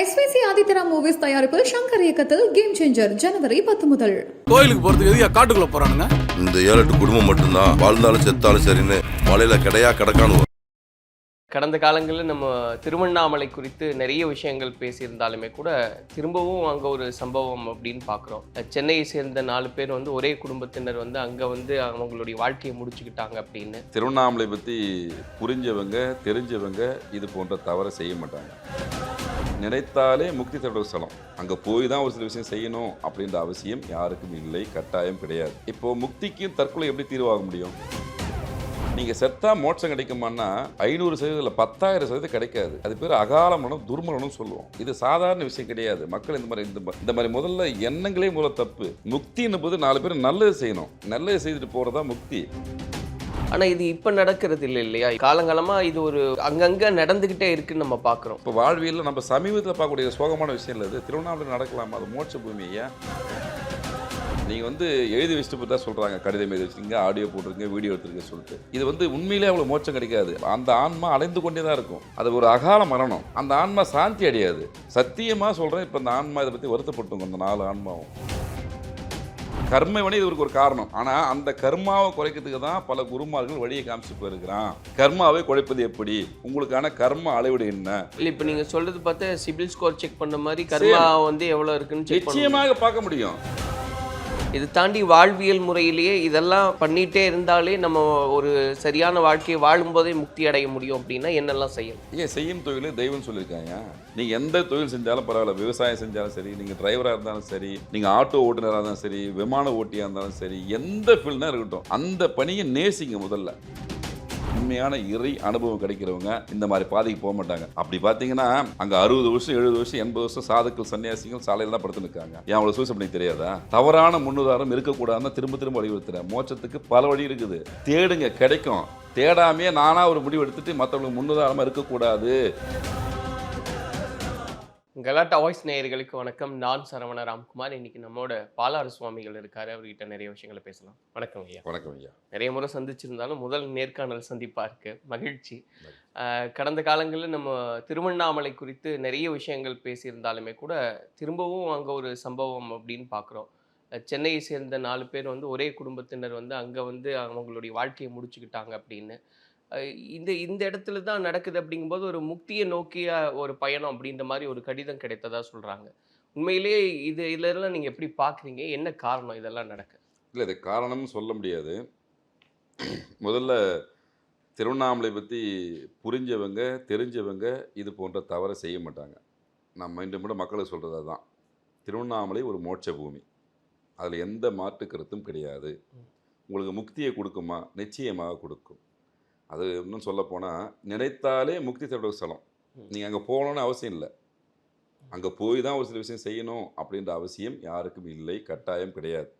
SVC ஆதித்யரா movies தயாரிப்பில் சங்கர் இயக்கத்தில் game changer ஜனவரி பத்து முதல். கோயிலுக்கு போறதுக்கு எதுக்கு காட்டுக்குள்ள போறானுங்க? இந்த ஏழு எட்டு குடும்பம் மட்டும்தான். வாழ்ந்தாலும் செத்தாலும் சரின்னு மலையில கிடையா கிடக்கானு கடந்த காலங்களில் நம்ம திருவண்ணாமலை குறித்து நிறைய விஷயங்கள் பேசியிருந்தாலுமே கூட திரும்பவும் அங்கே ஒரு சம்பவம் அப்படின்னு பார்க்குறோம். சென்னையை சேர்ந்த நாலு பேர் வந்து ஒரே குடும்பத்தினர் வந்து அங்கே வந்து அவங்களுடைய வாழ்க்கையை முடிச்சுக்கிட்டாங்க அப்படின்னு. திருவண்ணாமலை பற்றி புரிஞ்சவங்க தெரிஞ்சவங்க இது போன்ற தவறை செய்ய மாட்டாங்க. நினைத்தாலே முக்தி தேடுற ஸ்தலம் அங்கே போய் தான் ஒரு சில விஷயம் செய்யணும் அப்படின்ற அவசியம் யாருக்கும் இல்லை கட்டாயம் கிடையாது. இப்போ முக்திக்கும் தற்கொலை எப்படி தீர்வாக முடியும்? நீங்கள் செத்தா மோட்சம் கிடைக்குமான்னா ஐநூறு சதவீதம் இல்லை பத்தாயிரம் சதவீதம் கிடைக்காது. அது பேர் அகால மனம் துர்மலனும் சொல்லுவோம். இது சாதாரண விஷயம் கிடையாது. மக்கள் இந்த மாதிரி இந்த இந்த மாதிரி முதல்ல எண்ணங்களே முதல்ல தப்பு முக்தின்னு போது நாலு பேர் நல்லது செய்யணும். நல்லது செய்துட்டு போகிறதா முக்தி. ஆனால் இது இப்போ நடக்கிறது இல்லை இல்லையா? காலங்காலமாக இது ஒரு அங்கங்கே நடந்துக்கிட்டே இருக்குன்னு நம்ம பார்க்குறோம் இப்போ வாழ்வியலில் நம்ம சமீபத்தில் பார்க்கக்கூடிய சோகமான விஷயம் இல்லை இது? திருவண்ணாமலை நடக்கலாமா அது மோட்ச பூமியா நீங்கள் வந்து எழுதி வச்சுட்டு போய் தான் சொல்கிறாங்க கடிதம் எழுதி வச்சுருங்க ஆடியோ போட்டிருங்க வீடியோ எடுத்துருங்க சொல்லிட்டு. இது வந்து உண்மையிலே அவ்வளோ மோட்சம் கிடைக்காது. அந்த ஆன்மா அடைந்து கொண்டே தான் இருக்கும். அது ஒரு அகால மரணம். அந்த ஆன்மா சாந்தி அடையாது. சத்தியமாக சொல்கிறேன் இப்போ அந்த ஆன்மா இதை பற்றி வருத்தப்பட்டுங்க. அந்த நாலு ஆன்மாவும். கர்ம வினை இதுக்கு ஒரு காரணம். ஆனால் அந்த கர்மாவை குறைக்கிறதுக்கு தான் பல குருமார்கள் வழியை காமிச்சு போயிருக்கிறான். கர்மாவை குறைப்பது எப்படி? உங்களுக்கான கர்ம அளவீடு என்ன? இல்லை இப்போ நீங்கள் சொல்கிறது பார்த்தா சிபில் ஸ்கோர் செக் பண்ண மாதிரி கர்மா வந்து எவ்வளோ இருக்குன்னு நிச்சயமாக பார்க்க முடியும். இது தாண்டி வாழ்வியல் முறையிலேயே இதெல்லாம் பண்ணிகிட்டே இருந்தாலே நம்ம ஒரு சரியான வாழ்க்கையை வாழும்போதே முக்தி அடைய முடியும் அப்படின்னா என்னெல்லாம் செய்யணும்? ஏன் செய்யும் தொழில் தெய்வம்னு சொல்லியிருக்காங்க. நீங்கள் எந்த தொழில் செஞ்சாலும் பரவாயில்ல விவசாயம் செஞ்சாலும் சரி நீங்கள் டிரைவராக இருந்தாலும் சரி நீங்கள் ஆட்டோ ஓட்டுநராக இருந்தாலும் சரி விமான ஓட்டியாக இருந்தாலும் சரி எந்த ஃபீல்டாக இருக்கட்டும். அந்த பணியை நேசிங்க முதல்ல. உண்மையான இறை அனுபவம் கிடைக்கிறவங்க இந்த மாதிரி பாதைக்கு போக மாட்டாங்க. அப்படி பார்த்தீங்கன்னா அங்கே அறுபது வருஷம் எழுபது வருஷம் எண்பது வருஷம் சாதுக்கள் சன்னியாசிகள் சாலையில் தான் படுத்து நிற்காங்க ஏன் அவ்வளோ சூசம் பண்ணி தெரியாதா? தவறான முன்னுதாரம் இருக்கக்கூடாதுன்னு திரும்ப திரும்ப வலியுறுத்துறேன். மோச்சத்துக்கு பல வழி இருக்குது. தேடுங்க கிடைக்கும். தேடாமையே நானாக ஒரு முடிவு எடுத்துட்டு மற்றவங்களுக்கு முன்னுதாரணமாக இருக்கக்கூடாது. கலாட்டா வாய்ஸ் நேயர்களுக்கு வணக்கம். நான் சரவண ராம்குமார். இன்னைக்கு நம்மோட பாலாறு சுவாமிகள் இருக்காரு. அவர்கிட்ட நிறைய விஷயங்களை பேசலாம். வணக்கம் ஐயா. வணக்கம் ஐயா. நிறைய முறை சந்திச்சிருந்தாலும் முதல் நேர்காணல் சந்திப்பா இருக்கு. மகிழ்ச்சி. கடந்த காலங்களில் நம்ம திருவண்ணாமலை குறித்து நிறைய விஷயங்கள் பேசியிருந்தாலுமே கூட திரும்பவும் அங்கே ஒரு சம்பவம் அப்படின்னு பார்க்குறோம் சென்னையை சேர்ந்த நாலு பேர் வந்து ஒரே குடும்பத்தினர் வந்து அங்கே வந்து அவங்களுடைய வாழ்க்கையை முடிச்சுக்கிட்டாங்க அப்படின்னு. இந்த இந்த இடத்துல தான் நடக்குது அப்படிங்கும்போது ஒரு முக்தியை நோக்கிய ஒரு பயணம் அப்படின்ற மாதிரி ஒரு கடிதம் கிடைத்ததா சொல்கிறாங்க உண்மையிலேயே இது இதெல்லாம் நீங்கள் எப்படி பார்க்குறீங்க என்ன காரணம் இதெல்லாம் நடக்க? இல்லை இது காரணம்னு சொல்ல முடியாது. முதல்ல திருவண்ணாமலை பற்றி புரிஞ்சவங்க தெரிஞ்சவங்க இது போன்ற தவறை செய்ய மாட்டாங்க. நான் மீண்டும் கூட மக்களுக்கு சொல்கிறது அதுதான் திருவண்ணாமலை ஒரு மோட்ச பூமி. அதில் எந்த மாற்று கருத்தும் கிடையாது. உங்களுக்கு முக்தியை கொடுக்குமா? நிச்சயமாக கொடுக்கும். அது இன்னும் சொல்லப்போனால் நினைத்தாலே முக்தி தடவை ஸ்தலம். நீங்கள் அங்கே போகணுன்னு அவசியம் இல்லை. அங்கே போய் தான் ஒரு சில விஷயம் செய்யணும் அப்படின்ற அவசியம் யாருக்கும் இல்லை கட்டாயம் கிடையாது.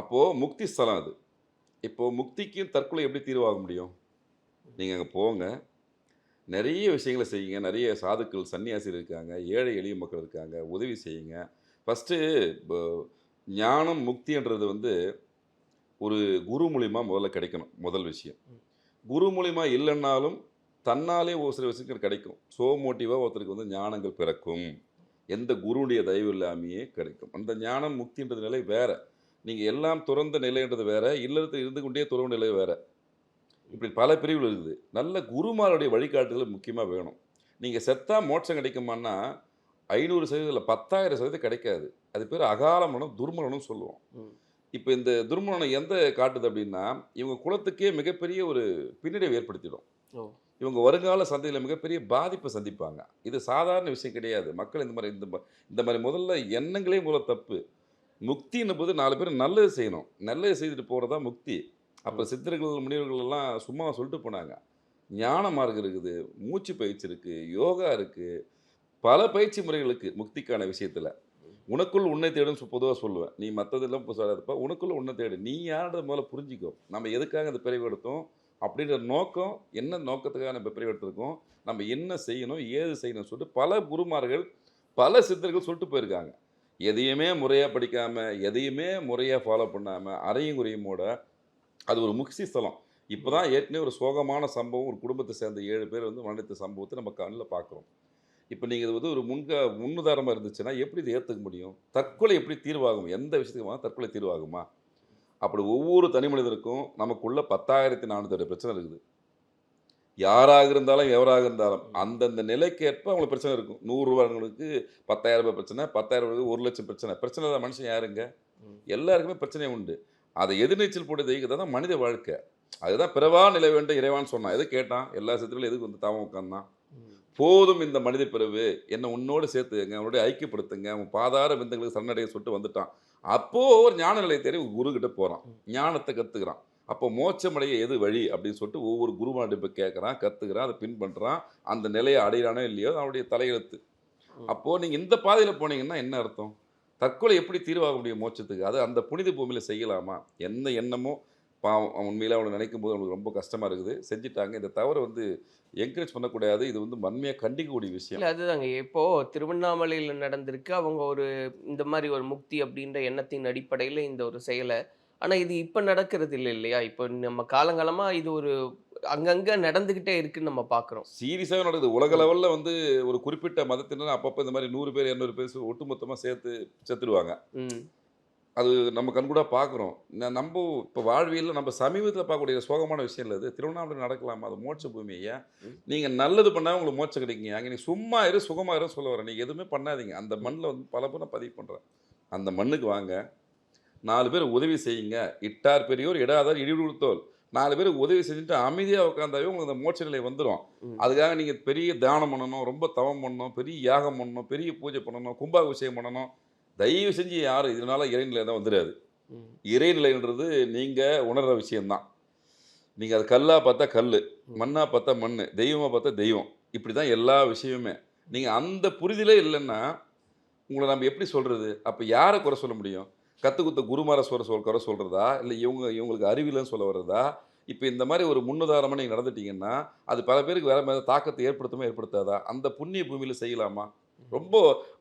அப்போது முக்தி ஸ்தலம் அது. இப்போது முக்திக்கும் தற்கொலை எப்படி தீர்வாக முடியும்? நீங்கள் அங்கே போங்க. நிறைய விஷயங்களை செய்யுங்க. நிறைய சாதுக்கள் சன்னியாசிகள் இருக்காங்க. ஏழை எளிய மக்கள் இருக்காங்க. உதவி செய்யுங்க. ஃபஸ்ட்டு ஞானம் முக்தின்றது வந்து ஒரு குரு மூலிமா முதல்ல கிடைக்கணும். முதல் விஷயம். குரு மூலிமா இல்லைன்னாலும் தன்னாலே ஒரு சில விஷயங்கள் கிடைக்கும். சோ மோட்டிவாக ஒருத்தருக்கு வந்து ஞானங்கள் பிறக்கும். எந்த குருடைய தயவு இல்லாமையே கிடைக்கும். அந்த ஞானம் முக்தின்றது நிலை வேறு. நீங்கள் எல்லாம் துறந்த நிலைன்றது வேறு. இல்லறத்தில் இருந்து கொண்டே துறவு நிலை வேறு. இப்படி பல பிரிவுகள் இருக்குது. நல்ல குருமாருடைய வழிகாட்டுதல் முக்கியமாக வேணும். நீங்கள் செத்தா மோட்சம் கிடைக்குமான்னா ஐநூறு சதவீதம் இல்லை பத்தாயிரம் சதவீதம் கிடைக்காது. அது பேர் அகால மனம் துர்மலனும் சொல்லுவோம் இப்போ இந்த துர்மலனம் எந்த காட்டுது அப்படின்னா இவங்க குலத்துக்கே மிகப்பெரிய ஒரு பின்னடைவு ஏற்படுத்திடும். இவங்க வருங்கால சந்தையில் மிகப்பெரிய பாதிப்பை சந்திப்பாங்க. இது சாதாரண விஷயம் கிடையாது. மக்கள் இந்த மாதிரி இந்த இந்த மாதிரி முதல்ல எண்ணங்களே முதல்ல தப்பு. முக்தின்னும் போது நாலு பேர் நல்லது செய்யணும். நல்லது செய்துட்டு போகிறதா முக்தி. அப்போ சித்தர்கள் முனிவர்கள் எல்லாம் சும்மா சொல்லிட்டு போனாங்க. ஞான மார்க்கம் இருக்குது மூச்சு பயிற்சி இருக்குது யோகா இருக்குது பல பயிற்சி முறைகளுக்கு முக்திக்கான விஷயத்தில். உனக்குள் உன்னை தேடுன்னு பொதுவாக சொல்லுவேன். நீ மற்றதெல்லாம் இப்போ சொல்லாதப்ப உனக்குள்ள உன்னை தேடு. நீ யாருன்றது முதல்ல புரிஞ்சிக்கோ. நம்ம எதுக்காக இந்த பிறவி எடுத்தோம்? அப்படின்ற நோக்கம் என்ன நோக்கத்துக்காக நம்ம பிறவி எடுத்திருக்கோம்? நம்ம என்ன செய்யணும்? ஏது செய்யணும்னு சொல்லிட்டு பல குருமார்கள் பல சித்தர்கள் சொல்லிட்டு போயிருக்காங்க. எதையுமே முறையாக படிக்காமல் எதையுமே முறையாக ஃபாலோ பண்ணாமல் அறையும் குறையுமோட அது ஒரு முக்தி ஸ்தலம். இப்போ தான் ஏற்கனவே ஒரு சோகமான சம்பவம் ஒரு குடும்பத்தை சேர்ந்த ஏழு பேர் வந்து மரணித்த சம்பவத்தை நம்ம கண்ணில் பார்க்குறோம். இப்போ நீங்கள் இது வந்து ஒரு முன்க முன்னுதாரணமாக இருந்துச்சுன்னா எப்படி இதை ஏற்றுக்க முடியும்? தற்கொலை எப்படி தீர்வாகும்? எந்த விஷயத்துக்கு தற்கொலை தீர்வாகுமா? அப்படி ஒவ்வொரு தனி மனிதருக்கும் நமக்குள்ள பத்தாயிரத்தி நானூற்றி பிரச்சனை இருக்குது. யாராக இருந்தாலும் எவராக இருந்தாலும் அந்தந்த நிலைக்கேற்ப அவங்களுக்கு பிரச்சனை இருக்கும். நூறுரூவாங்களுக்கு பத்தாயிரம் ரூபாய் பிரச்சனை பத்தாயிரம் ரூபாய்க்கு ஒரு லட்சம் பிரச்சனை. பிரச்சனை இல்லாத மனுஷன் யாருங்க. எல்லாருக்குமே பிரச்சனை உண்டு. அதை எதிர்நீச்சல் போட்டு ஜெயிக்கிறது தான் மனித வாழ்க்கை. அதுதான் பிறவா நிலை வேண்டும் இறைவான்னு சொன்னான். எது கேட்டான்? எல்லா சத்துக்களும் எதுக்கு வந்து தாம உட்காந்தான். போதும் இந்த மனித பிறவு. என்னை உன்னோடு சேர்த்துங்க அவனுடைய ஐக்கியப்படுத்துங்க. அவன் பாதார விந்தங்களுக்கு சரணடைய சொல்லிட்டு வந்துட்டான். அப்போ ஒரு ஞான நிலையை தேடி ஒரு குரு கிட்ட போறான் ஞானத்தை கத்துக்கிறான். அப்போ மோட்சமடைய எது வழி அப்படின்னு சொல்லிட்டு ஒவ்வொரு குருமாட்டு இப்போ கேட்குறான் கத்துக்கிறான் அதை பின் பண்றான். அந்த நிலையை அடையிறானோ இல்லையோ அவனுடைய தலையெழுத்து. ம். அப்போ நீங்க இந்த பாதையில போனீங்கன்னா என்ன அர்த்தம்? தற்கொலை எப்படி தீர்வாக முடியும் மோட்சத்துக்கு? அது அந்த புனித பூமியில செய்யலாமா? என்ன எண்ணமோ பாவம் உண்மையில அவனை நினைக்கும் போது அவனுக்கு ரொம்ப கஷ்டமா இருக்குது. செஞ்சுட்டாங்க. இந்த தவறை வந்து என்கரேஜ் பண்ணக்கூடாது. இது வந்து வன்மையாக கண்டிக்கக்கூடிய விஷயம். இல்ல அதுதாங்க. இப்போ திருவண்ணாமலையில் நடந்திருக்கு. அவங்க ஒரு இந்த மாதிரி ஒரு முக்தி அப்படின்ற எண்ணத்தின் அடிப்படையில் இந்த ஒரு செயலை. ஆனா இது இப்ப நடக்கிறது இல்லை இல்லையா? இப்போ நம்ம காலங்காலமா இது ஒரு அங்கங்க நடந்துகிட்டே இருக்குன்னு நம்ம பாக்குறோம். சீரியஸாக நடக்குது. உலக லெவலில் வந்து ஒரு குறிப்பிட்ட மதத்தினர் அப்பப்போ இந்த மாதிரி நூறு பேர் இரநூறு பேர் சு- ஒட்டுமொத்தமா சேர்த்து செத்துடுவாங்க அது நம்ம கண்கூட பார்க்குறோம் நம்ம இப்போ வாழ்வியலில் நம்ம சமீபத்தில் பார்க்கக்கூடிய சோகமான விஷயம் இல்லை இது. திருவண்ணாமலை நடக்கலாமா? அது மோட்ச பூமி ஐயா. நீங்கள் நல்லது பண்ணால் உங்களுக்கு மோட்சம் கிடைக்குங்க. அங்கே நீ சும்மா இரு சுகமா இரு சொல்ல வரேன் நீங்கள் எதுவுமே பண்ணாதீங்க. அந்த மண்ணில் வந்து பல நான் பதிவு பண்ணுறேன் அந்த மண்ணுக்கு வாங்க. நாலு பேர் உதவி செய்யுங்க. இட்டார் பெரியோர் இடாதார் இடி கொடுத்தோல் நாலு பேர் உதவி செஞ்சுட்டு அமைதியாக உட்காந்தாவே உங்களுக்கு அந்த மோட்ச நிலை வந்துடும். அதுக்காக நீங்கள் பெரிய தியானம் பண்ணணும். ரொம்ப தவம் பண்ணணும். பெரிய யாகம் பண்ணணும். பெரிய பூஜை பண்ணணும். கும்பாபிஷேகம் பண்ணணும். தயவு செஞ்சு யாரும் இதனால இறைநிலை தான் வந்துடாது. இறைநிலைன்றது நீங்கள் உணர்ற விஷயம்தான் நீங்கள் அது கல்லாக பார்த்தா கல் மண்ணாக பார்த்தா மண் தெய்வமாக பார்த்தா தெய்வம். இப்படி தான் எல்லா விஷயமுமே. நீங்கள் அந்த புரிதலே இல்லைன்னா உங்களை நம்ம எப்படி சொல்கிறது அப்போ யாரை குறை சொல்ல முடியும்? கற்று குத்த குருமார சொல்ற சொல் குறை சொல்கிறதா இல்லை இவங்க இவங்களுக்கு அறிவில்லைன்னு சொல்ல வர்றதா? இப்போ இந்த மாதிரி ஒரு முன்னுதாரணமாக நீங்கள் நடந்துட்டீங்கன்னா அது பல பேருக்கு வேற மாதிரி தாக்கத்தை ஏற்படுத்துமா ஏற்படுத்தாதா? அந்த புண்ணிய பூமியில் செய்யலாமா? ரொம்ப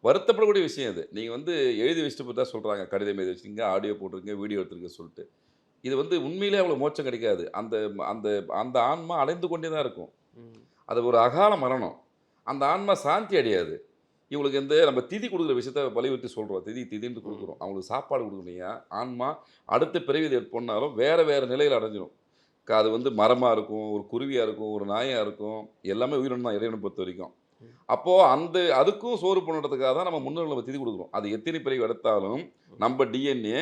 வருத்தப்படக்கூடிய விஷயம் இது நீங்கள் வந்து எழுதி வச்சுட்டு தான் சொல்கிறாங்க கடிதம் எழுதி வச்சுருங்க ஆடியோ போட்டிருங்க வீடியோ எடுத்துருங்க சொல்லிட்டு. இது வந்து உண்மையிலே அவ்வளோ மோட்சம் கிடைக்காது. அந்த அந்த அந்த ஆன்மா அடைந்து கொண்டே தான் இருக்கும். அது ஒரு அகால மரணம். அந்த ஆன்மா சாந்தி அடையாது. இவங்களுக்கு இந்த நம்ம திதி கொடுக்குற விஷயத்த வலியுறுத்தி சொல்கிறோம் திதி திதின்னு கொடுக்குறோம். அவங்களுக்கு சாப்பாடு கொடுக்கணுங்க ஆன்மா அடுத்த பிறவி இது பொண்ணாலும் வேறு வேறு நிலையில் அடைஞ்சிரும். க- அது வந்து மரமாக இருக்கும் ஒரு குருவியாக இருக்கும் ஒரு நாயாக இருக்கும். எல்லாமே உயிரினம் தான் இறைவனை பொறுத்த வரைக்கும். அப்போது அந்த அதுக்கும் சோறு பண்ணுறதுக்காக தான் நம்ம முன்னோர்கள் நம்ம திதி கொடுக்குறோம். அது எத்தனை பிறவி எடுத்தாலும் நம்ம டிஎன்ஏ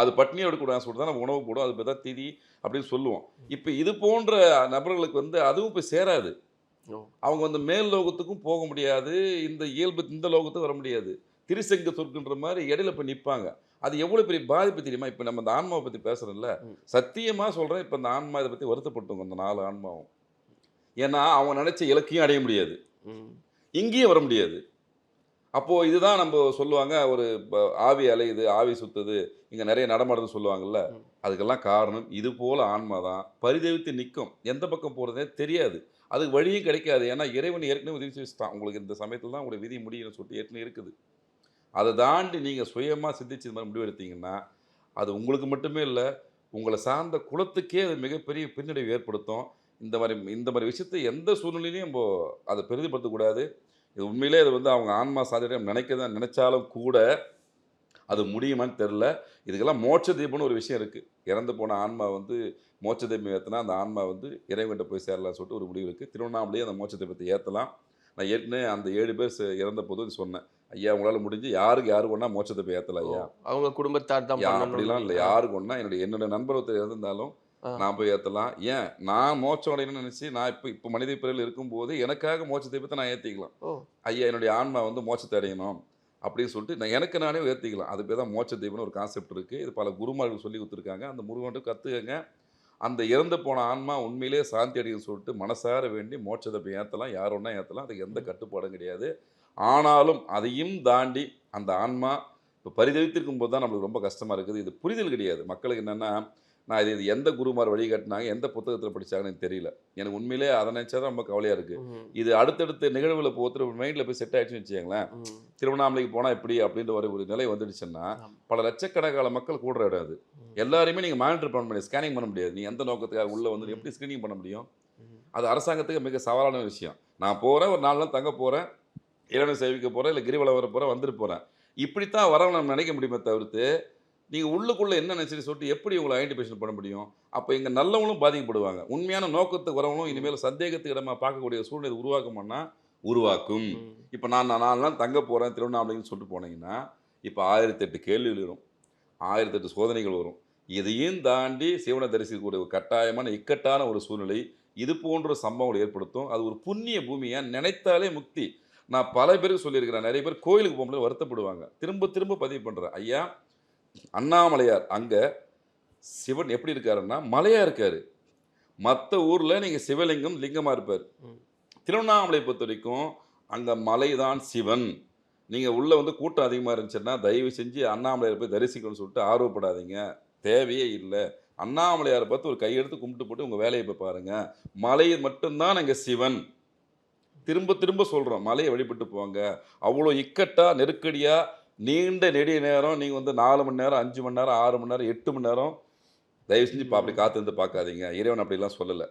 அது பட்னி எடுக்கூடாது சொல்லிட்டு தான் நம்ம உணவு போடும் அது பேர் தான் திதி அப்படின்னு சொல்லுவோம். இப்போ இது போன்ற நபர்களுக்கு வந்து அதுவும் போய் சேராது. அவங்க வந்து மேல் லோகத்துக்கும் போக முடியாது. இந்த இயல்பு இந்த லோகத்துக்கும் வர முடியாது. திருசங்க சொற்குன்ற மாதிரி இடையில போய் நிற்பாங்க அது எவ்வளோ பெரிய பாதிப்பு தெரியுமா? இப்போ நம்ம இந்த ஆன்மாவை பற்றி பேசுகிறோம்ல. சத்தியமாக சொல்கிறேன் இப்போ இந்த ஆன்மா இதை பற்றி வருத்தப்பட்டவங்க அந்த நாலு ஆன்மாவும். ஏன்னா அவங்க நினச்ச இலக்கையும் அடைய முடியாது. இங்கேயும் வர முடியாது. அப்போது இதுதான் நம்ம சொல்லுவாங்க ஒரு ஆவி அலையுது ஆவி சுத்துது இங்கே நிறைய நடமாடுதுன்னு சொல்லுவாங்கல்ல. அதுக்கெல்லாம் காரணம் இது போல ஆன்மா தான். பரிதவித்து நிற்கும் எந்த பக்கம் போகிறதே தெரியாது. அதுக்கு வழியும் கிடைக்காது. ஏன்னா இறைவன் ஏற்கனவே உதவி வச்சுட்டான் உங்களுக்கு இந்த சமயத்தில் தான் உங்களுடைய விதி முடியும்னு சொல்லிட்டு ஏற்கனவே இருக்குது. அதை தாண்டி நீங்கள் சுயமாக சிந்திச்சு இந்த மாதிரி முடிவு எடுத்தீங்கன்னா அது உங்களுக்கு மட்டுமே இல்லை உங்களை சார்ந்த குலத்துக்கே அது மிகப்பெரிய பின்னடைவு ஏற்படுத்தும். இந்த மாதிரி இந்த மாதிரி விஷயத்தை எந்த சூழ்நிலையிலையும் நம்ம அதை பெரிதுபடுத்தக்கூடாது இது உண்மையிலே அது வந்து அவங்க ஆன்மா சாதியம் நினைக்க தான் நினைச்சாலும் கூட அது முடியுமான்னு தெரில இதுக்கெல்லாம் மோட்ச தீபம்னு ஒரு விஷயம் இருக்குது இறந்து போன ஆன்மா வந்து மோட்ச தீபம் ஏற்றினா அந்த ஆன்மா வந்து இறைவன்கிட்ட போய் சேரலாம்னு சொல்லிட்டு ஒரு முடிவு இருக்குது திருவண்ணாமலையே அந்த மோட்ச தீபத்தை ஏற்றலாம் நான் ஏற்கனவே அந்த ஏழு பேர் இறந்த போது இது சொன்னேன். ஐயா உங்களால் முடிஞ்சு யாருக்கு யாருக்கு ஒன்றா மோட்ச தீபம் ஏற்றலாம் ஐயா? அவங்க குடும்பத்தார் தான் அப்படிலாம் இல்லை. யாருக்கு ஒன்றா என்னுடைய என்னோட நண்பர் ஒருத்தர் இறந்திருந்தாலும். நான் போய் ஏற்றலாம் ஏன்? நான் மோட்சம் அடையணும்னு நினச்சி நான் இப்போ இப்போ மனித பிறவில் இருக்கும்போது எனக்காக மோட்ச தீபத்தை நான் ஏற்றிக்கலாம் ஐயா என்னுடைய ஆன்மா வந்து மோட்சத்தை அடையணும் அப்படின்னு சொல்லிட்டு நான் எனக்கு நானே உயர்த்திக்கலாம் அது பேர் தான் மோட்ச தீபம்னு ஒரு கான்செப்ட் இருக்குது இது பல குருமார்கள் சொல்லி கொடுத்துருக்காங்க. அந்த முருகன்ட்டு கற்றுக்கங்க அந்த இறந்து போன ஆன்மா உண்மையிலே சாந்தி அடையும் சொல்லிட்டு மனசார வேண்டி மோட்சத்தை போய் ஏற்றலாம் யார் ஒன்றா ஏற்றலாம் அதுக்கு எந்த கட்டுப்பாடும் கிடையாது. ஆனாலும் அதையும் தாண்டி அந்த ஆன்மா இப்போ பரிதவித்திருக்கும் போது தான் நம்மளுக்கு ரொம்ப கஷ்டமாக இருக்குது. இது புரிதல் கிடையாது. மக்களுக்கு என்னென்னா நான் இது இது எந்த குருமார் வழிகாட்டினாங்க எந்த புத்தகத்தில் படிச்சாங்கன்னு எனக்கு தெரியல எனக்கு உண்மையிலே அதை நினச்சா தான் ரொம்ப கவலையாக இருக்குது. இது அடுத்தடுத்த நிகழ்வுல போத்துற மைண்டில் போய் செட் ஆயிடுச்சுன்னு வச்சுக்கோங்களேன். திருவண்ணாமலைக்கு போனால் இப்படி அப்படின்ற ஒரு ஒரு நிலை வந்துடுச்சுன்னா. பல லட்சக்கணக்கான மக்கள் கூடுற இடம் அது ம். எல்லாரையுமே நீங்கள் மானிட்டர் பண்ண முடியாது ஸ்கேனிங் பண்ண முடியாது நீ எந்த நோக்கத்துக்காக உள்ளே வந்து எப்படி ஸ்க்ரீனிங் பண்ண முடியும். அது அரசாங்கத்துக்கு மிக சவாலான விஷயம் நான் போகிறேன் ஒரு நாலு நாள் தங்க போகிறேன் இறைவனை சேவிக்க போகிறேன் இல்லை கிரிவலம் வர போகிறேன் வந்துட்டு போகிறேன் இப்படித்தான் வரவன் நம்ம நினைக்க முடியுமே தவிர்த்து நீங்கள் உள்ளுக்குள்ளே என்ன நினச்சிட்டு சொல்லிட்டு எப்படி உங்களை ஐடென்டிஃபிகேஷன் பண்ண முடியும்? அப்போ இங்கே நல்லவங்களும் பாதிக்கப்படுவாங்க. உண்மையான நோக்கத்துக்கு வரவங்களும் இனிமேல் சந்தேகத்துக்கு இடமா பார்க்கக்கூடிய சூழ்நிலை உருவாக்குமானா உருவாக்கும். இப்போ நான் நான் நாலு நாள் தங்க போகிறேன் திருவண்ணாமலைன்னு சொல்லிட்டு போனீங்கன்னா இப்போ ஆயிரத்தெட்டு கேள்விகள் வரும். ஆயிரத்தெட்டு சோதனைகள் வரும். இதையும் தாண்டி சிவனை தரிசிக்கக்கூடிய ஒரு கட்டாயமான இக்கட்டான ஒரு சூழ்நிலை இது போன்ற சம்பவங்கள் ஏற்படுத்தும். அது ஒரு புண்ணிய பூமியை? நினைத்தாலே முக்தி. நான் பல பேருக்கு சொல்லியிருக்கிறேன். நிறைய பேர் கோயிலுக்கு போகும்போது வருத்தப்படுவாங்க. திரும்ப திரும்ப பதிவு பண்ணுறேன் ஐயா அண்ணாமலையார் அங்கே சிவன் எப்படி இருக்காருன்னா மலையாக இருக்காரு. மற்ற ஊரில் நீங்கள் சிவலிங்கம் லிங்கமாக இருப்பார். திருவண்ணாமலை பொறுத்த வரைக்கும் அங்கே மலை தான் சிவன். நீங்கள் உள்ளே வந்து கூட்டம் அதிகமாக இருந்துச்சுன்னா தயவு செஞ்சு அண்ணாமலையார் போய் தரிசிக்கணும்னு சொல்லிட்டு ஆர்வப்படாதீங்க. தேவையே இல்லை. அண்ணாமலையாரை பார்த்து ஒரு கையெடுத்து கும்பிட்டு போட்டு உங்கள் வேலையை போய் பாருங்க. மலை மட்டும்தான் அங்கே சிவன். திரும்ப திரும்ப சொல்கிறோம் மலையை வழிபட்டு போங்க. அவ்வளோ இக்கட்டாக நெருக்கடியாக நீண்ட நெடிய நேரம் நீங்கள் வந்து நாலு மணி நேரம் அஞ்சு மணி நேரம் ஆறு மணி நேரம் எட்டு மணி நேரம் தயவு செஞ்சு இப்போ அப்படி காத்திருந்து பார்க்காதீங்க. இறைவன் அப்படிலாம் சொல்லலை.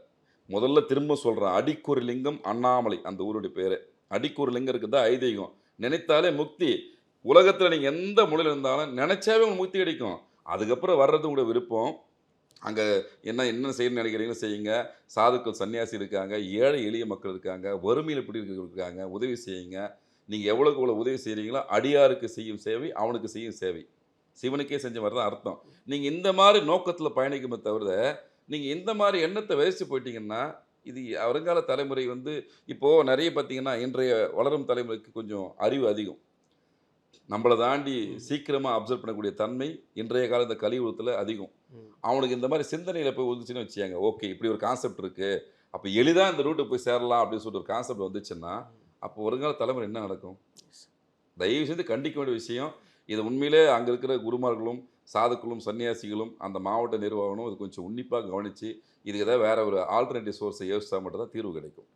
முதல்ல திரும்ப சொல்கிறேன் அடிக்கூறு லிங்கம் அண்ணாமலை அந்த ஊருடைய பேர். அடிக்கூறு லிங்கம் இருக்குது? ஐதீகம். நினைத்தாலே முக்தி. உலகத்தில் நீங்கள் எந்த மொழியில் இருந்தாலும் நினைச்சாவே உங்களுக்கு முக்தி கிடைக்கும். அதுக்கப்புறம் வர்றது உங்களுடைய விருப்பம். அங்கே என்ன என்ன செய்யணும்னு நினைக்கிறீங்களோ செய்யுங்க. சாதுக்கள் சன்னியாசி இருக்காங்க. ஏழை எளிய மக்கள் இருக்காங்க. வறுமையில் இப்படி இருக்காங்க. உதவி செய்யுங்க. நீங்கள் எவ்வளோக்கு எவ்வளோ உதவி செய்கிறீங்களோ அடியாருக்கு செய்யும் சேவை அவனுக்கு செய்யும் சேவை. சிவனுக்கே செஞ்ச மாதிரி தான் அர்த்தம். நீங்கள் இந்த மாதிரி நோக்கத்தில் பயணிக்குமே தவிர நீங்கள் இந்த மாதிரி எண்ணத்தை வயசு போயிட்டீங்கன்னா இது வருங்கால தலைமுறை வந்து இப்போது நிறைய பார்த்தீங்கன்னா இன்றைய வளரும் தலைமுறைக்கு கொஞ்சம் அறிவு அதிகம். நம்மளை தாண்டி சீக்கிரமாக அப்சர்வ் பண்ணக்கூடிய தன்மை இன்றைய கால இந்த கலியுகத்தில் அதிகம். அவனுக்கு இந்த மாதிரி சிந்தனையில் போய் வந்துச்சுன்னு வச்சுக்காங்க. ஓகே இப்படி ஒரு கான்செப்ட் இருக்குது அப்போ எளிதாக இந்த ரூட்டுக்கு போய் சேரலாம் அப்படின்னு சொல்லிட்டு ஒரு கான்செப்ட் வந்துச்சுன்னா அப்போ வருங்கால தலைமுறை என்ன நடக்கும்? தயவு செய்து கண்டிக்க வேண்டிய விஷயம் இது உண்மையிலே அங்கே இருக்கிற குருமார்களும் சாதுக்களும் சன்னியாசிகளும் அந்த மாவட்ட நிர்வாகமும் இது கொஞ்சம் உன்னிப்பாக கவனித்து இதுக்கு ஏதாவது வேற ஒரு ஆல்டர்னேட்டிவ் சோர்ஸை யோசிச்சா மட்டும் தான் தீர்வு கிடைக்கும்.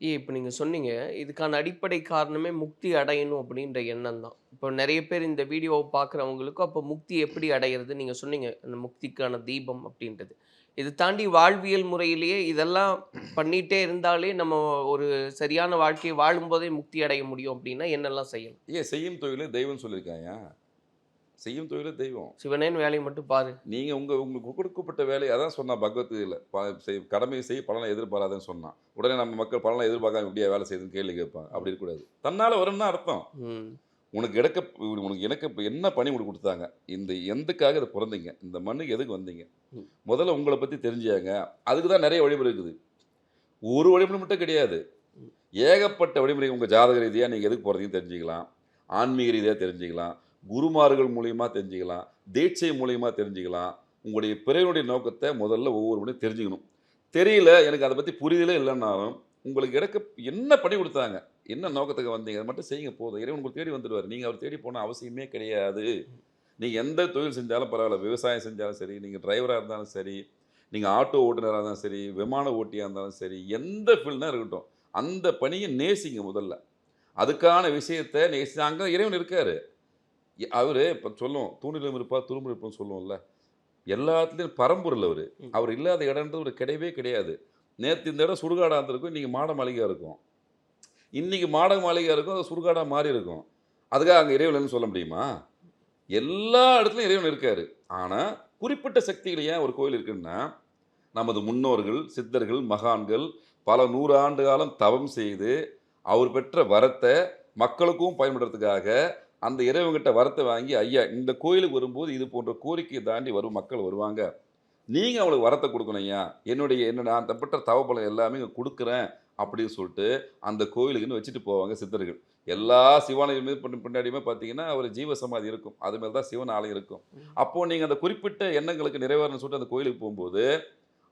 ஏ இப்போ நீங்கள் சொன்னீங்க இதுக்கான அடிப்படை காரணமே முக்தி அடையணும் அப்படின்ற எண்ணம் தான். இப்போ நிறைய பேர் இந்த வீடியோவை பார்க்குறவங்களுக்கும் அப்போ முக்தி எப்படி அடையிறது? நீங்கள் சொன்னீங்க அந்த முக்திக்கான தீபம் அப்படின்றது. இது தாண்டி வாழ்வியல் முறையிலேயே இதெல்லாம் பண்ணிகிட்டே இருந்தாலே நம்ம ஒரு சரியான வாழ்க்கையை வாழும்போதே முக்தி அடைய முடியும் அப்படின்னா என்னெல்லாம் செய்யணும்? ஏன் செய்யும் தொழிலே தெய்வம் சொல்லியிருக்காங்க செய்யும் தொழிலே தெய்வம். சிவனேன்னு வேலையை மட்டும் பாரு. நீங்கள் உங்கள் உங்களுக்கு கொடுக்கப்பட்ட வேலையை அதான் சொன்னா பகவத்கீதையில் கடமையை செய் பலனை எதிர்பாராதன்னு சொன்னான். உடனே நம்ம மக்கள் பலனை எதிர்பார்க்காம இப்படியா வேலை செய்யுதுன்னு கேள்வி கேட்பாங்க. அப்படி இருக்கக்கூடாது. தன்னால் வரும்னா அர்த்தம். ம். உனக்கு எடுக்க உனக்கு எனக்கு இப்போ என்ன பணி உங்களுக்கு கொடுத்தாங்க? இந்த எந்துக்காக இதை பிறந்தீங்க? இந்த மண்ணுக்கு எதுக்கு வந்தீங்க. முதல்ல உங்களை பற்றி தெரிஞ்சாங்க அதுக்கு தான் நிறைய வழிமுறை இருக்குது. ஒரு வழிமுறை மட்டும் கிடையாது. ஏகப்பட்ட வழிமுறை உங்கள் ஜாதக ரீதியாக நீங்கள் எதுக்கு போகிறதையும் தெரிஞ்சுக்கலாம். ஆன்மீக ரீதியாக தெரிஞ்சுக்கலாம். குருமார்கள் மூலியமாக தெரிஞ்சுக்கலாம். தீட்சை மூலியமாக தெரிஞ்சுக்கலாம். உங்களுடைய பிறனுடைய நோக்கத்தை முதல்ல ஒவ்வொரு மணியும் தெரிஞ்சுக்கணும். தெரியல எனக்கு அதை பற்றி புரிதலே இல்லைன்னாலும் உங்களுக்கு எடுக்க என்ன பண்ணி கொடுத்தாங்க? என்ன நோக்கத்துக்கு வந்தீங்க? அதை மட்டும் செய்யுங்க போதும். இறைவன் உங்களுக்கு தேடி வந்துடுவார். நீங்கள் அவர் தேடி போன அவசியமே கிடையாது. நீங்கள் எந்த தொழில் செஞ்சாலும் பரவாயில்ல. விவசாயம் செஞ்சாலும் சரி நீங்கள் டிரைவராக இருந்தாலும் சரி நீங்கள் ஆட்டோ ஓட்டுநராக இருந்தாலும் சரி விமான ஓட்டியாக இருந்தாலும் சரி எந்த ஃபீல்டாக இருக்கட்டும் அந்த பணியை நேசிங்க முதல்ல. அதுக்கான விஷயத்தை நேசி அங்கே இறைவன் இருக்கார். அவர் இப்போ சொல்லுவோம் தூணிலும் இருப்பார் துரும்பு இருப்போம்னு சொல்லுவோம்ல. எல்லாத்துலேயும் பரம்பொருள் அவர். அவர் இல்லாத இடம்ன்றது ஒரு கிடையவே கிடையாது. நேற்று இந்த இடம் சுடுகாடாக இருந்திருக்கும் இன்றைக்கி மாட மாளிகையாக இருக்கும். இன்றைக்கி மாட மாளிகையாக இருக்கும் அது சுடுகாடாக மாறி இருக்கும். அதுக்காக அங்கே இறைவன் சொல்ல முடியுமா? எல்லா இடத்துலையும் இறைவன் இருக்கார். ஆனால் குறிப்பிட்ட சக்திகள் ஏன் ஒரு கோயில் இருக்குன்னா நமது முன்னோர்கள் சித்தர்கள் மகான்கள் பல நூறு ஆண்டு காலம் தவம் செய்து அவர் பெற்ற வரத்தை மக்களுக்கும் பயன்படுறதுக்காக அந்த இறைவன்கிட்ட வரத்தை வாங்கி ஐயா இந்த கோயிலுக்கு வரும்போது இது போன்ற கோரிக்கையை தாண்டி வரும் மக்கள் வருவாங்க. நீங்கள் அவங்களுக்கு வரத்தை கொடுக்கணும் ஐயா. என்னுடைய என்ன நான் தப்பட்ட தவப்பலம் எல்லாமே இங்கே கொடுக்குறேன் அப்படின்னு சொல்லிட்டு அந்த கோயிலுக்குன்னு வச்சுட்டு போவாங்க சித்தர்கள். எல்லா சிவாலயம் பின்னாடியுமே பார்த்தீங்கன்னா ஒரு ஜீவ சமாதி இருக்கும். அது மாதிரி தான் சிவன் ஆலயம் இருக்கும். அப்போது நீங்கள் அந்த குறிப்பிட்ட எண்ணங்களுக்கு நிறைவேறணும்னு சொல்லிட்டு அந்த கோயிலுக்கு போகும்போது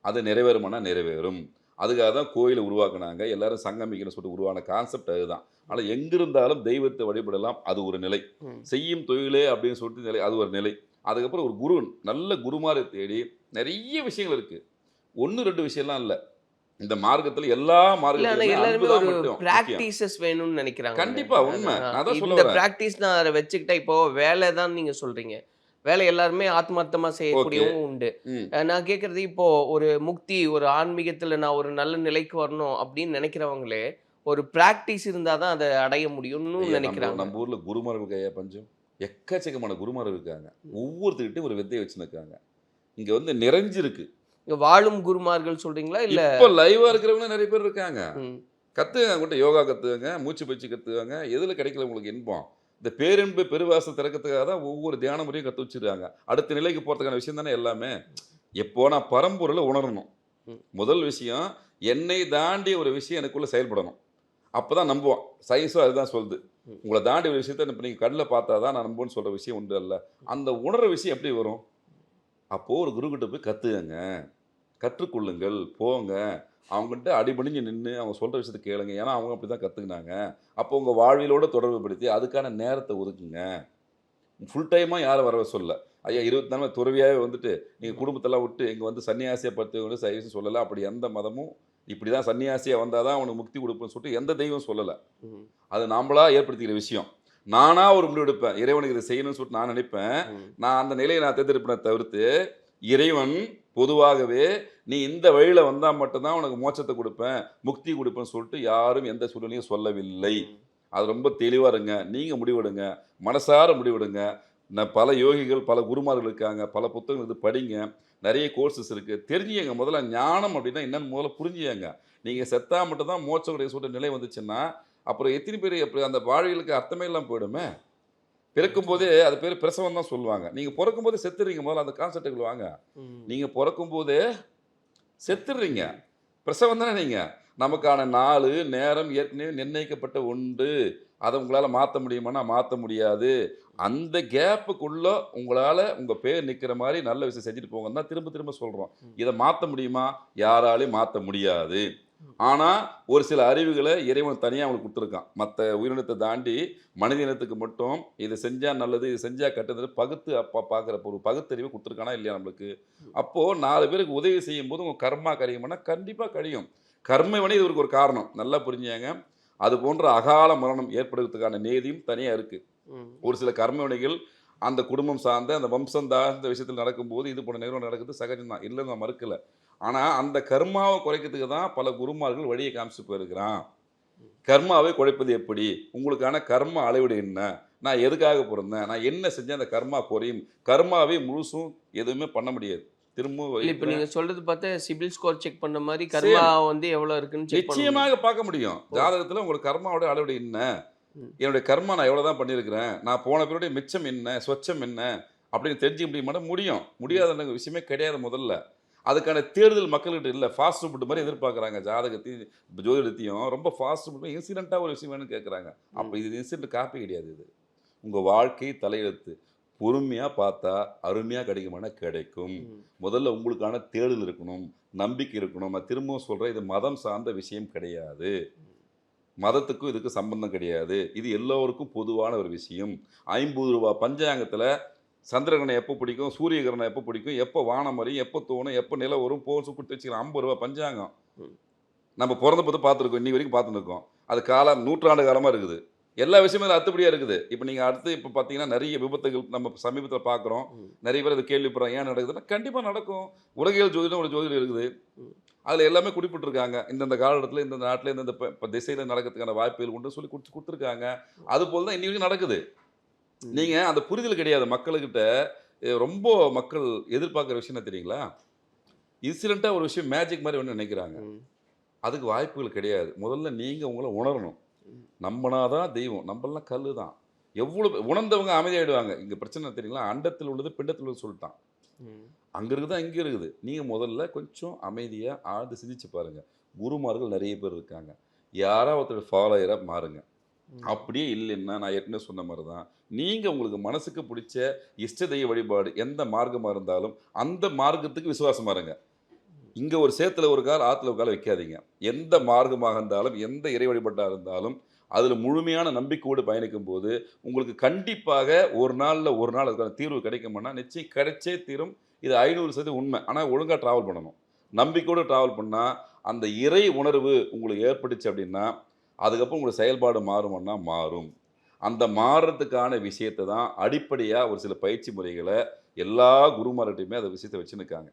அது நிறைவேறுமானா நிறைவேறும். அதுக்காக தான் கோயிலை உருவாக்குனாங்க. எல்லாரும் சங்கமிக்கணும்னு சொல்லிட்டு உருவான கான்செப்ட் அதுதான். ஆனால் எங்கிருந்தாலும் தெய்வத்தை வழிபடலாம் அது ஒரு நிலை. செய்யும் தொழிலே அப்படின்னு சொல்லிட்டு நிலை அது ஒரு நிலை. அதுக்கப்புறம் ஒரு குரு நல்ல குருமாரை தேடி நிறைய விஷயங்கள் இருக்கு. ஒன்று ரெண்டு விஷயம்லாம் இல்லை. இந்த மார்க்கத்தில் எல்லா. முக்கியம். பிராக்டிசஸ் வேணும்னு நினைக்கிறாங்க. கண்டிப்பா, உண்மை. நான் அதான் சொல்ல. பிராக்டிஸ் நான் அதை வச்சுக்கிட்டா இப்போ வேலை தான் நீங்க சொல்றீங்க. வேலை எல்லாருமே ஆத்மார்த்தமா செய்யக்கூடியவங்க உண்டு. நான் கேட்கறது இப்போ ஒரு முக்தி ஒரு ஆன்மீகத்துல நான் ஒரு நல்ல நிலைக்கு வரணும் அப்படின்னு நினைக்கிறவங்களே ஒரு பிராக்டிஸ் இருந்தால் தான் அதை அடைய முடியும்னு நினைக்கிறாங்க. நம்ம ஊர்ல குருமார்கள் கையா பஞ்சம். எக்கச்சக்கமான குருமார்கள் இருக்காங்க. ஒவ்வொருத்தர்கிட்டயும் ஒரு வித்தையை வச்சுருக்காங்க இங்க வந்து நிறைஞ்சிருக்கு. இங்க வாழும் குருமார்கள் சொல்றீங்களா? இல்ல இப்போ லைவா இருக்கிறவங்க நிறைய பேர் இருக்காங்க. ம், கத்துங்க அவங்ககிட்ட யோகா கத்துவாங்க மூச்சு பயிற்சி கத்துவாங்க எதுல கிடைக்கல உங்களுக்கு இன்பம்? இந்த பேரின்பு பெருவாசல் திறக்கிறதுக்காக தான் ஒவ்வொரு தியான முறையும் கற்று வச்சிருக்காங்க. அடுத்த நிலைக்கு போகிறதுக்கான விஷயம் தானே எல்லாமே? எப்போ நான் பரம்பொருளை உணரணும். முதல் விஷயம் என்னை தாண்டி ஒரு விஷயம் எனக்குள்ள செயல்படணும். அப்போ தான் நம்புவோம். சயின்ஸும் அதுதான் சொல்லுது. உங்களை தாண்டி ஒரு விஷயத்த இப்போ நீங்கள் கண்ணில் பார்த்தா தான் நான் நம்புவேன்னு சொல்கிற விஷயம் உண்டு அல்ல. அந்த உணர்ற விஷயம் எப்படி வரும்? அப்போது ஒரு குருக்கிட்ட போய் கற்றுக்கங்க கற்றுக்கொள்ளுங்கள் போங்க. அவங்ககிட்ட அடிபணிஞ்சு நின்று அவங்க சொல்கிற விஷயத்த கேளுங்க. ஏன்னா அவங்க அப்படி தான் கற்றுக்கினாங்க அப்போ உங்கள் வாழ்வியலோட தொடர்பு படுத்தி அதுக்கான நேரத்தை ஒதுக்குங்க. ஃபுல் டைமாக யாரும் வரவே சொல்ல ஐயா இருபத்தி நாலு துறவியாகவே வந்துட்டு நீங்கள் குடும்பத்தெல்லாம் விட்டு இங்கே வந்து சன்னியாசியை பற்றி சைவம் சொல்லலை. அப்படி எந்த மதமும் இப்படி தான் சன்னியாசியாக வந்தால் தான் அவனுக்கு முக்தி கொடுப்பேன்னு சொல்லிட்டு எந்த தெய்வம் சொல்லலை. அது நாமளா ஏற்படுத்திக்கிற விஷயம். நானா ஒரு முடிவு எடுப்பேன். இறைவனுக்கு இதை செய்யணும்னு சொல்லிட்டு நான் நினைப்பேன். நான் அந்த நிலையை நான் தேர்ந்தெடுப்பேனே தவிர்த்து இறைவன் பொதுவாகவே நீ இந்த வழியில் வந்தால் மட்டும்தான் உனக்கு மோட்சத்தை கொடுப்பேன் முக்தி கொடுப்பேன்னு சொல்லிட்டு யாரும் எந்த சூழ்நிலையும் சொல்லவில்லை. அது ரொம்ப தெளிவாக இருங்க. நீங்கள் முடிவெடுங்க. மனசார முடிவெடுங்க. நான் பல யோகிகள் பல குருமார்கள் இருக்காங்க. பல புத்தகங்கள் இது படிங்க. நிறைய கோர்சஸ் இருக்குது தெரிஞ்சுங்க முதல்ல ஞானம் அப்படின்னா என்னன்னு முதல்ல புரிஞ்சுங்க நீங்கள் செத்தா மட்டும் தான் மோட்சம் சொல்கிற நிலை வந்துச்சுன்னா அப்புறம் எத்தனை பேர் எப்படி அந்த வாழ்வியலுக்கு அர்த்தமே இல்லாமல் போயிடுமே? பிறக்கும் போதே அது பேர் பிரசவம் தான் சொல்லுவாங்க. நீங்கள் பிறக்கும் போதே செத்துறீங்க முதல்ல அந்த கான்செப்டுக்குள்ள வாங்க. நீங்கள் பிறக்கும் போதே செத்துடுறீங்க பிரசவம் தானே நீங்கள் நமக்கான நாள் நேரம் ஏற்கனவே நிர்ணயிக்கப்பட்ட உண்டு. அதை உங்களால் மாற்ற முடியுமானா மாற்ற முடியாது. அந்த கேப்புக்குள்ள உங்களால் உங்கள் பேர் நிற்கிற மாதிரி நல்ல விஷயம் செஞ்சுட்டு போங்கன்னு தான் திரும்ப திரும்ப சொல்கிறோம் இதை மாற்ற முடியுமா? யாராலையும் மாற்ற முடியாது. ஆனால் ஒரு சில அறிவுகளை இறைவன் தனியாக அவங்களுக்கு கொடுத்துருக்கான். மற்ற உயிரினத்தை தாண்டி மனித இனத்துக்கு மட்டும் இதை செஞ்சால் நல்லது இது செஞ்சால் கெட்டது பகுத்து அப்பா பார்க்குற ஒரு பகுத்தறிவு கொடுத்துருக்கானா இல்லையா நம்மளுக்கு? அப்போது நாலு பேருக்கு உதவி செய்யும் போது உங்கள் கர்மா கழியும்னா கண்டிப்பாக கழியும். கர்ம வினை இதற்கு ஒரு காரணம். நல்லா புரிஞ்சாங்க அது போன்ற அகால மரணம் ஏற்படுறதுக்கான நேதியும் தனியாக இருக்குது. ஒரு சில கர்ம வினைகள் அந்த குடும்பம் சார்ந்த அந்த வம்சம் சார்ந்த விஷயத்தில் நடக்கும்போது இது போன்ற நிகழ்வு நடக்குது சகஜம்தான். இல்லைன்னு நான் மறுக்கல. ஆனால் அந்த கர்மாவை குறைக்கிறதுக்கு தான் பல குருமார்கள் வழியை காமிச்சு போயிருக்கிறான். கர்மாவை குறைப்பது எப்படி? உங்களுக்கான கர்ம அளவீடு என்ன? நான் எதுக்காக பிறந்தேன்? நான் என்ன செஞ்சேன்? அந்த கர்மா குறையும் கர்மாவை முழுசும் எதுவுமே பண்ண முடியாது. திரும்பவும் இல்ல இப்ப வைக்கிறேன். நீங்க சொல்றது பார்த்தா சிபில் ஸ்கோர் செக் பண்ண மாதிரி கர்மா வந்து எவ்வளவு இருக்குன்னு நிச்சயமாக பார்க்க முடியும். ஜாதகத்தில் உங்களுக்கு கர்மாவோட அளவீடு என்ன. என்னுடைய கர்மா நான் எவ்வளோ தான் பண்ணியிருக்கிறேன்? நான் போன பேருடைய மிச்சம் என்ன? சொச்சம் என்ன? அப்படின்னு தெரிஞ்சுக்க முடியுமா முடியும். முடியாத விஷயமே கிடையாது முதல்ல. அதுக்கான தேடுதல் மக்கள்கிட்ட இல்லை ஃபாஸ்ட் ஃபுட் மாதிரி எதிர்பார்க்குறாங்க. ஜாதகத்தையும் ஜோதிடத்தையும் ரொம்ப ஃபாஸ்ட் ஃபுட் இன்சிடெண்ட்டாக ஒரு விஷயம் வேணும்னு கேட்குறாங்க அப்போ இது இன்சிடென்ட் காப்பி கிடையாது இது. உங்கள் வாழ்க்கை தலையெழுத்து. பொறுமையாக பார்த்தா அருமையாக கிடைக்குமானா கிடைக்கும். முதல்ல உங்களுக்கான தேடல் இருக்கணும் நம்பிக்கை இருக்கணும். நான் திரும்பவும் சொல்கிறேன் இது மதம் சார்ந்த விஷயம் கிடையாது. மதத்துக்கும் இதுக்கு சம்பந்தம் கிடையாது. இது எல்லோருக்கும் பொதுவான ஒரு விஷயம். ஐம்பது ரூபா பஞ்சாங்கத்தில் சந்திரகிரகணம் எப்போ பிடிக்கும்? சூரிய கிரகணம் எப்போ பிடிக்கும்? எப்போ வானம் வரையும் எப்போ தோணும்? எப்போ நில வரும்? போல் சுப்பிட்டு வச்சுக்கலாம் ஐம்பது ரூபா பஞ்சாங்கம். நம்ம பிறந்த போது பார்த்துருக்கோம். இன்னி வரைக்கும் பார்த்துட்டு இருக்கோம் அது காலம் நூற்றாண்டு காலமாக இருக்குது. எல்லா விஷயமும் அதில் அத்துப்படியாக இருக்குது. இப்போ நீங்கள் அடுத்து இப்போ பார்த்தீங்கன்னா நிறைய விபத்துகள் நம்ம சமீபத்தில் பார்க்குறோம். நிறைய பேர் அது கேள்விப்படுறாங்க. ஏன் நடக்குதுன்னா கண்டிப்பாக நடக்கும். உலகியல் ஜோதிடம் ஒரு ஜோதிடம் இருக்குது. அதில் எல்லாமே குறிப்பிட்டிருக்காங்க. இந்தந்த காலகட்டத்தில் இந்தந்த நாட்டில் இந்தந்த ப- ப- திசையில் நடக்கிறதுக்கான வாய்ப்புகள் உண்டு சொல்லி கொடுத்து கொடுத்துருக்காங்க. அது போல் தான் இன்னி வரைக்கும் நடக்குது. நீங்கள் அந்த புரிதல் கிடையாது மக்கள்கிட்ட. ரொம்ப மக்கள் எதிர்பார்க்குற விஷயம் என்ன தெரியுங்களா? இன்சிடெண்ட்டாக ஒரு விஷயம் மேஜிக் மாதிரி ஒன்று நினைக்கிறாங்க. அதுக்கு வாய்ப்புகள் கிடையாது. முதல்ல நீங்கள் உங்களை உணரணும். நம்பினாதான் தெய்வம். நம்மளாம் கல் தான் எவ்வளோ உணர்ந்தவங்க அமைதியாயிடுவாங்க. இங்கே பிரச்சனை தெரியுங்களா? அண்டத்தில் உள்ளது பிண்டத்தில் உள்ளது சொல்லிட்டான். அங்கே இருக்குதா? இங்கே இருக்குது. நீங்கள் முதல்ல கொஞ்சம் அமைதியாக ஆழ்ந்து சிந்திச்சு பாருங்கள் குருமார்கள் நிறைய பேர் இருக்காங்க. யாராவது ஒருத்தர் ஃபாலோயராக மாறுங்க. அப்படியே இல்லைன்னா நான் ஏற்கனவே சொன்ன மாதிரி தான் நீங்கள் உங்களுக்கு மனசுக்கு பிடிச்ச இஷ்ட தெய்வ வழிபாடு எந்த மார்க்கமாக இருந்தாலும் அந்த மார்க்கத்துக்கு விசுவாசமா இருங்க. இங்கே ஒரு சேத்துல ஒரு கால் ஆற்றுல ஒரு கால் வைக்காதீங்க. எந்த மார்க்கமாக இருந்தாலும் எந்த இறை வழிபாட்டாக இருந்தாலும் அதில் முழுமையான நம்பிக்கையோடு பயணிக்கும் போது உங்களுக்கு கண்டிப்பாக ஒரு நாளில் ஒரு நாள் அதுக்கான தீர்வு கிடைக்கும்னா நிச்சயம் கிடைச்சே தீரும். இது ஐநூறு சதவீதம் உண்மை. ஆனால் ஒழுங்காக ட்ராவல் பண்ணணும். நம்பிக்கையோடு ட்ராவல் பண்ணால் அந்த இறை உணர்வு உங்களுக்கு ஏற்பட்டுச்சு அப்படின்னா அதுக்கப்புறம் உங்களுடைய செயல்பாடு மாறுமான்னா மாறும். அந்த மாறுறதுக்கான விஷயத்தை தான் அடிப்படையாக ஒரு சில பயிற்சி முறைகளை எல்லா குருமார்கிட்டையுமே அந்த விஷயத்தை வச்சுருக்காங்க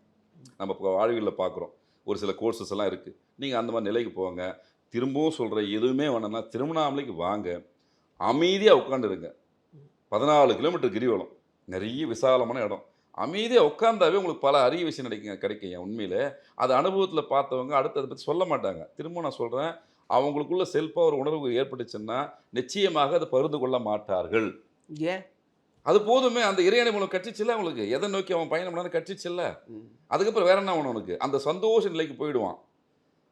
நம்ம இப்போ வாழ்வியலில் பார்க்குறோம் ஒரு சில கோர்சஸ் எல்லாம் இருக்குது நீங்கள் அந்த மாதிரி நிலைக்கு போங்க. திரும்பவும் சொல்கிறேன் எதுவுமே வேணும்னா திருவண்ணாமலைக்கு வாங்க. அமைதியாக உட்காந்துருங்க பதினாலு கிலோமீட்டர் கிரிவலம். நிறைய விசாலமான இடம். அமைதியாக உட்காந்தாவே உங்களுக்கு பல அரிய விஷயம் கிடைக்கும். கிடைக்கும். உண்மையில். அது அனுபவத்தில் பார்த்தவங்க அடுத்து அதை பற்றி சொல்ல மாட்டாங்க. திரும்ப நான் சொல்கிறேன் அவங்களுக்குள்ள செல்ஃபாக ஒரு உணர்வு ஏற்பட்டுச்சுன்னா நிச்சயமாக அதை பகிர்ந்து கொள்ள மாட்டார்கள். ஏன்? அது போதுமே அந்த இறையணை மூலம் கட்சிச்சில்ல அவங்களுக்கு? எதை நோக்கி அவன் பயணம் பண்ணாலும் கட்சிச்சில்ல ம். அதுக்கப்புறம் வேற என்ன அவன் அவனுக்கு? அந்த சந்தோஷ நிலைக்கு போயிடுவான்.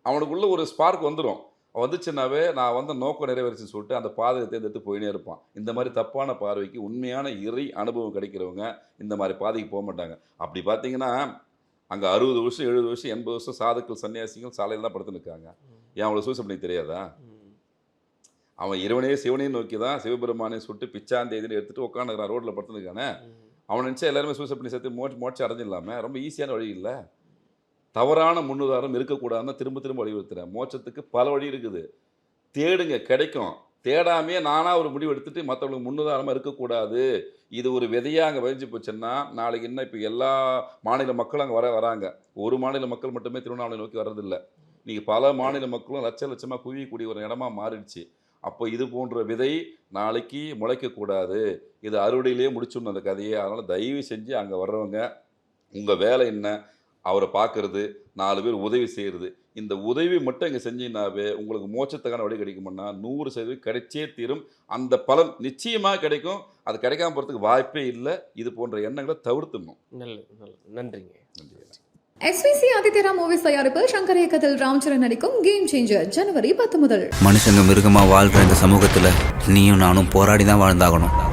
அவனுக்குள்ள ஒரு ஸ்பார்க் வந்துடும் வந்துச்சுன்னாவே நான் வந்த நோக்கம் நிறைவேறிச்சுன்னு சொல்லிட்டு அந்த பாதையை தேர்ந்தெடுத்து போயினே இருப்பான். இந்த மாதிரி தப்பான பார்வைக்கு உண்மையான இறை அனுபவம் கிடைக்கிறவங்க இந்த மாதிரி பாதைக்கு போக மாட்டாங்க. அப்படி பார்த்தீங்கன்னா அங்கே அறுபது வருஷம் எழுபது வருஷம் எண்பது வருஷம் சாதுக்கள் சன்னியாசிகள் சாலையில் தான் படுத்து நிற்காங்க ஏன் அவங்கள சூசம் பண்ணி தெரியாதா? அவன் இறைவனையே சிவனையும் நோக்கி தான் சிவபெருமானே சுட்டு பிச்சாந்தேதின்னு எடுத்துட்டு உட்காந்துக்கிறான் ரோட்டில் படுத்துருக்கானே. அவன் நினச்சா எல்லாருமே சூசைட் பண்ணி சேர்த்து மோட்ச மோட்சம் அடைஞ்சிடலாமே. ரொம்ப ஈஸியான வழி இல்லை. தவறான முன்னுதாரணம் இருக்கக்கூடாதுன்னு திரும்ப திரும்ப வலியுறுத்துறேன். மோட்சத்துக்கு பல வழி இருக்குது. தேடுங்க கிடைக்கும். தேடாமையே நானாக ஒரு முடிவு எடுத்துட்டு மற்றவங்களுக்கு முன்னுதாரணமாக இருக்கக்கூடாது. இது ஒரு விதையாக அங்கே விதைஞ்சு போச்சுன்னா நாளைக்கு என்ன இப்போ எல்லா மாநில மக்களும் அங்கே வர வராங்க. ஒரு மாநில மக்கள் மட்டுமே திருவண்ணாமலை நோக்கி வர்றதில்லை. நீங்கள் பல மாநில மக்களும் லட்ச லட்சமாக குவியக்கூடிய ஒரு இடமா மாறிடுச்சு. அப்போ இது போன்ற விதை நாளைக்கு முளைக்கக்கூடாது. இது அறுவடையிலேயே முடிச்சுடணும் அந்த கதையை. அதனால் தயவு செஞ்சு அங்கே வர்றவங்க உங்கள் வேலை என்ன அவரை பார்க்கறது நாலு பேர் உதவி செய்கிறது இந்த உதவி மட்டும் இங்கே செஞ்சீங்கன்னாவே உங்களுக்கு மோட்சத்துக்கான வழி கிடைக்கும்னா நூறு சதவீதம் கிடைச்சே தீரும். அந்த பலன் நிச்சயமாக கிடைக்கும். அது கிடைக்காம போகிறதுக்கு வாய்ப்பே இல்லை. இது போன்ற எண்ணங்களை நல்லது நல்லது. நன்றிங்க. நன்றி எஸ்விசி ஆதித்யரா மூவிஸ் தயாரிப்பில் சங்கர் இயக்கத்தில் ராம்சரண் நடிக்கும் கேம் சேஞ்சர் ஜனவரி பத்து முதல். மனுஷங்க மிருகமா வாழ்ற இந்த சமூகத்துல நீயும் நானும் போராடி தான் வாழ்ந்தாகணும்.